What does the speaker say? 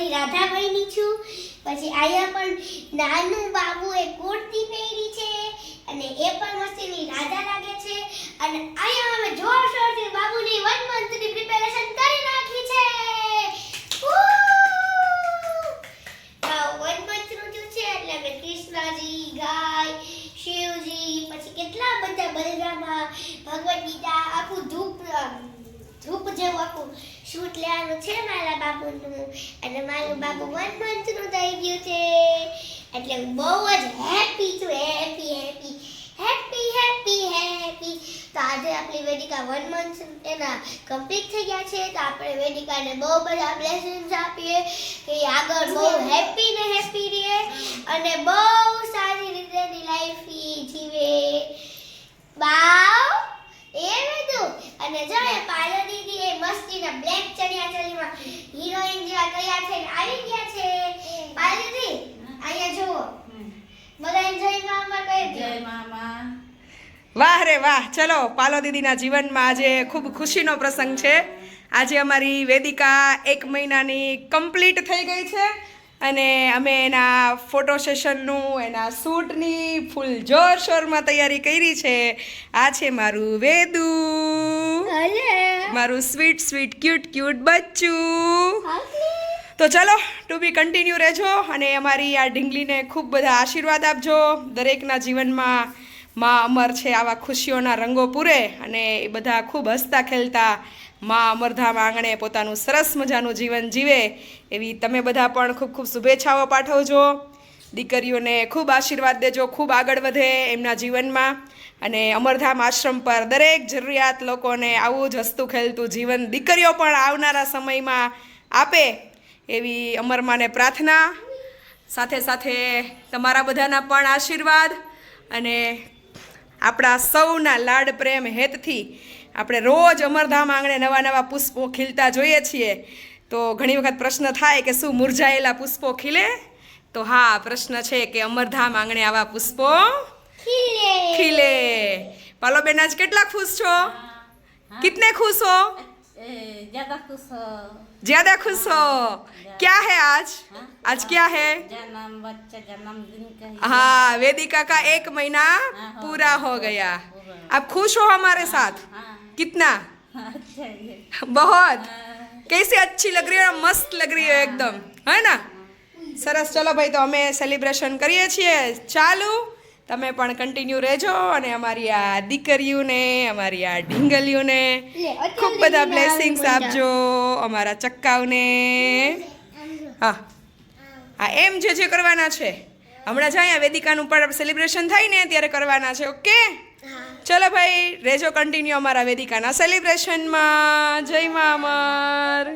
મસ્તીની રાધા બની છું. પછી અહીંયા પણ નાનું બાબુએ કુર્તી પહેરી છે અને એ પણ મસ્તીની રાધા લાગે છે. અને અહીંયા અમે જોરશોરથી બાબુની વન મંથની પ્રિપેરેશન કરી નાખી છે. વન મંથનું જો છે એટલે અમે કૃષ્ણજી, ગાય, શિવજી, પછી કેટલા બધા બલરામા, ભગવદ ગીતા, આખું ધૂપ ધૂપ જેવું આખું શૂટ લેવાનું છે મારા બાબુનું. અને મારું બાબુ વન મંથનું થઈ ગયું છે. એટલે હું બહુ જ હેપી છું happy happy happy happy happy તો આજે આપણી વેદિકા વન મંથ એના કમ્પ્લીટ થઈ ગયા છે. તો આપણે વેદિકાને બહુ બધા બ્લેસિંગ્સ આપીએ કે આગળ બહુ હેપી ને હેપી રહે. અને બહુ સારી રીતે એની લાઈફ જીવે બાવ એ બધું અને જો એ પાયલ દીદી બ્લેક ચણિયા ચોળીમાં હિરોઈન જેવા તૈયાર થઈને આવી ગયા છે. પાયલ અહીંયા જુઓ. બધા જય મામા કહી જય મામા. વાહ રે વાહ. ચલો પાલો દીદીના જીવનમાં આજે ખૂબ ખુશીનો પ્રસંગ છે. આજે અમારી વેદિકા એક મહિનાની કમ્પ્લીટ થઈ ગઈ છે. અને અમે એના ફોટો સેશનનું એના શૂટની ફૂલ જોરશોરમાં તૈયારી કરી છે. આ છે મારું વેદુ. મારું સ્વીટ સ્વીટ ક્યુટ ક્યુટ બચ્ચું. તો ચલો ટુ બી કન્ટિન્યુ રહેજો અને અમારી આ ઢીંગલીને ખૂબ બધા આશીર્વાદ આપજો. દરેકના જીવનમાં માં અમર છે આવા ખુશીઓના રંગો પૂરે અને એ બધા ખૂબ હસતા ખેલતા મા અમરધામ આંગણે પોતાનું સરસ મજાનું જીવન જીવે. એવી તમે બધા પણ ખૂબ ખૂબ શુભેચ્છાઓ પાઠવજો. દીકરીઓને ખૂબ આશીર્વાદ દેજો, ખૂબ આગળ વધે એમના જીવનમાં. અને અમરધામ આશ્રમ પર દરેક જરૂરિયાત લોકોને આવું જ હસતું ખેલતું જીવન દીકરીઓ પણ આવનારા સમયમાં આપે એવી અમરમાને પ્રાર્થના. સાથે સાથે તમારા બધાના પણ આશીર્વાદ અને આપણા સૌના લાડ પ્રેમ હેતથી આપણે રોજ અમરધામ આંગણે નવા નવા પુષ્પો ખીલતા જોઈએ છીએ. તો ઘણી વખત પ્રશ્ન થાય કે શું મુરઝાયેલા પુષ્પો ખીલે? તો હા પ્રશ્ન છે કે અમરધામ આંગણે આવા પુષ્પો ખીલે. પાલો બેન આજ કેટલા ખુશ છો? કિતને ખુશ હો? ज्यादा खुश हो ज्यादा खुश हो क्या है आज आज क्या है जन्म बच्चा जन्मदिन का ही हाँ वेदिका का एक महीना हाँ, हो पूरा हो गया पूरा। आप खुश हो हमारे साथ हाँ कितना अच्छा ये बहुत कैसे अच्छी लग रही है और मस्त लग रही है एकदम है ना સરસ ચલો ભાઈ તો અમે સેલિબ્રેશન કરીએ છીએ ચાલુ તમે પણ કન્ટિન્યુ રહેજો અને અમારી આ દીકરીઓને અમારી આ ઢીંગલીઓને ખૂબ બધા બ્લેસિંગ્સ આપજો અમારા ચક્કાઓને. હા. હા એમ જે જે કરવાના છે. હમણાં જાય અહીંયા વેદિકાનું પણ સેલિબ્રેશન થાય ને ત્યારે કરવાના છે ઓકે? ચલો ભાઈ રેજો કન્ટિન્યુ અમારા વેદિકાના સેલિબ્રેશનમાં જય મા અમર.